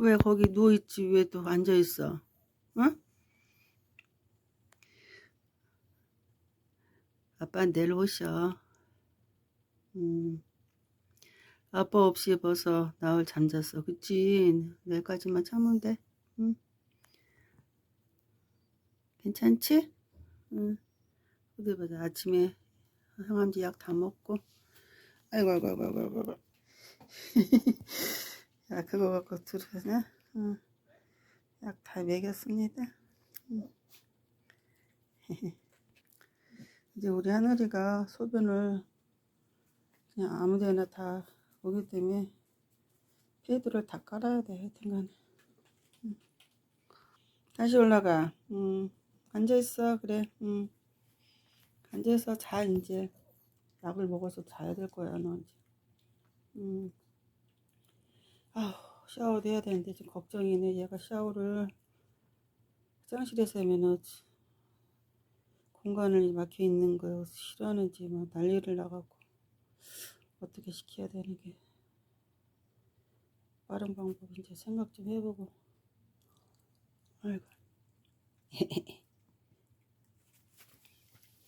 왜 거기 누워있지? 왜 또 앉아있어? 응? 아빠 내일 오셔. 음. 아빠 없이 벌써 나흘 잠잤어. 그치? 내일까지만 참으면 돼. 응? 괜찮지? 응. 어디 보자. 아침에 항암제 약 다 먹고. 아이고, 아이고, 아이고, 아이고. 야, 그거 갖고 들으냐? 응. 약다 먹였습니다. 응. 이제 우리 하늘이가 소변을 그냥 아무 데나 다 오기 때문에 패드를 다 깔아야 돼. 하여튼간. 응. 다시 올라가. 응. 앉아있어. 그래. 응. 앉아서 자, 이제. 약을 먹어서 자야 될 거야, 너 이제. 응. 아우, 샤워도 해야 되는데, 지금 걱정이네. 얘가 샤워를 화장실에서 하면은 공간을 막혀 있는 거 싫어하는지 막 난리를 나가고 어떻게 시켜야 되는 게 빠른 방법 이제 생각 좀 해보고 아이고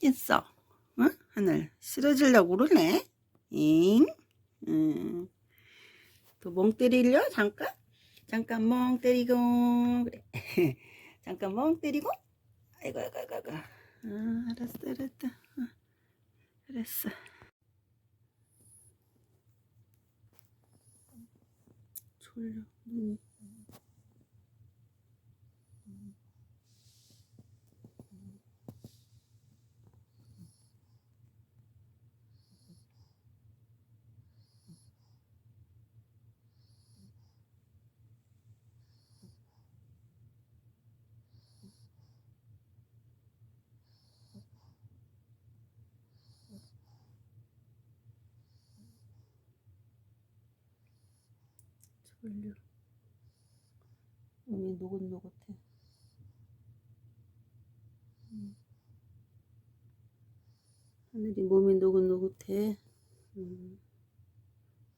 있어 응? 하늘 쓰러지려고 그러네 잉? 응. 또 멍 때리려? 잠깐? 잠깐 멍 때리고. 그래. 잠깐 멍 때리고. 아이고 아이고 아이고 아이고. 아, 알았어 알았다. 어, 알았어. 졸려 눈이 졸려. 몸이 노릇노릇해. 음. 하늘이 몸이 노릇노릇해. 음.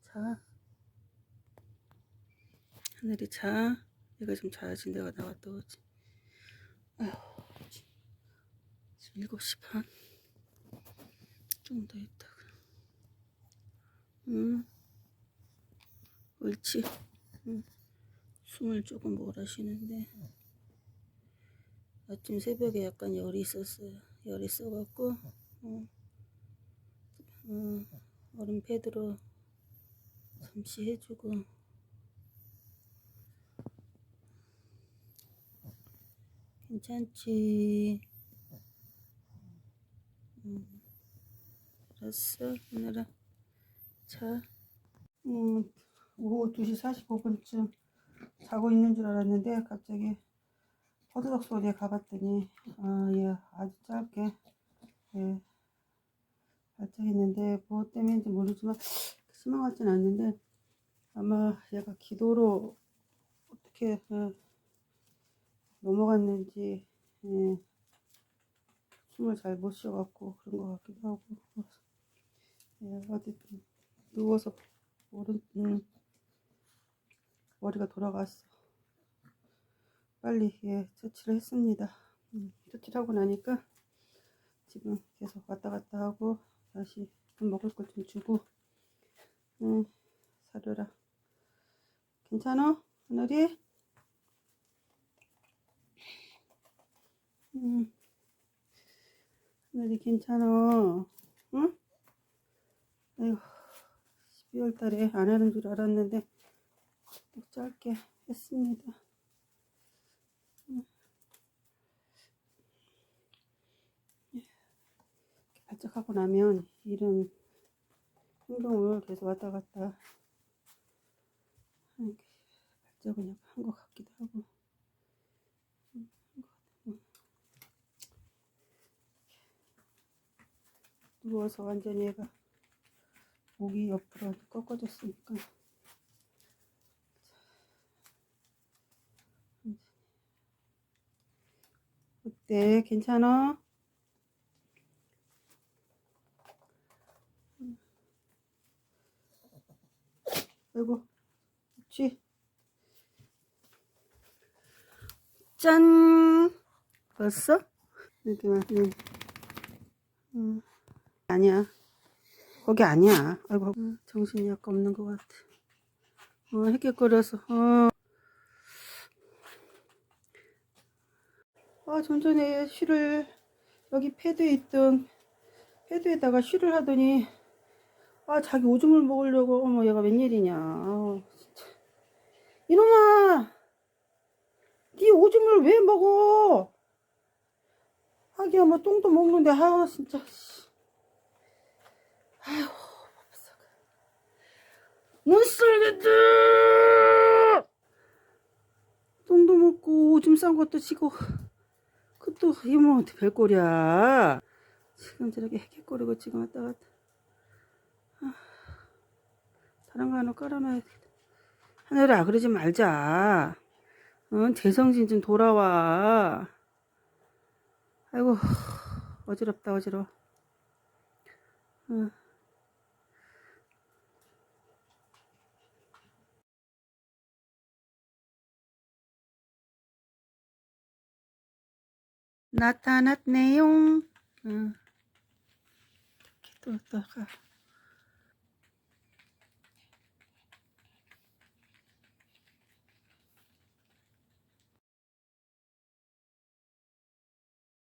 자. 하늘이 자. 내가 좀 자야지. 내가 나갔다 오지. 아휴. 지금 7시 반. 좀더 있다가. 응 옳지 응. 숨을 조금 몰아 쉬는데. 아침 새벽에 약간 열이 있었어요. 열이 있어갖고 어, 어, 얼음 패드로 잠시 해주고. 괜찮지. 음, 알았어. 하늘아 자. 음, 오후 2시 45분쯤 자고 있는 줄 알았는데 갑자기 허드덕 소리에 가봤더니 아, 예, 아주 짧게 예, 발작했는데 뭐 때문인지 모르지만 같진 않는데 아마 얘가 기도로 어떻게 예, 넘어갔는지 예, 숨을 잘 못 쉬어갖고 그런 것 같기도 하고. 예, 어디 누워서 오른 음, 머리가 돌아갔어. 빨리 예 처치를 했습니다. 음, 처치를 하고 나니까 지금 계속 왔다 갔다 하고 다시 좀 먹을 것좀 주고 음, 사료라. 괜찮아? 하늘이? 음, 하늘이 괜찮아? 응? 아이고 12월 달에 안 하는 줄 알았는데 또 짧게 했습니다. 음. 발작하고 나면 이런 행동을 계속 왔다 갔다 하는 게 발작은 한 것 같기도 하고 음, 같고. 누워서 완전히 얘가 목이 옆으로 꺾어졌으니까 어때? 괜찮아? 아이고, 그렇지? 짠! 봤어? 여기만, 네. 음, 아니야. 거기 아니야. 아이고, 음, 정신이 약간 없는 것 같아. 어, 헥헥거려서, 어. 아, 좀 전에 쉬를, 여기 패드에 있던, 패드에다가 쉬를 하더니, 아, 자기 오줌을 먹으려고, 어머, 얘가 웬일이냐. 아우, 진짜. 이놈아! 네 오줌을 왜 먹어? 하기야 뭐 똥도 먹는데 아 진짜 씨. 아휴 babsak. 못살겠다 똥도 먹고 오줌 싼 것도 치고 그것도 이모한테 별꼴이야 지금 저렇게 헥헥거리고 지금 왔다 갔다 아, 다른 거 하나 깔아놔야 돼 하늘아 그러지 말자 응, 재성진 좀 돌아와. 아이고, 어지럽다, 어지러워. 응. 나타났네요. 응. 또, 또, 가.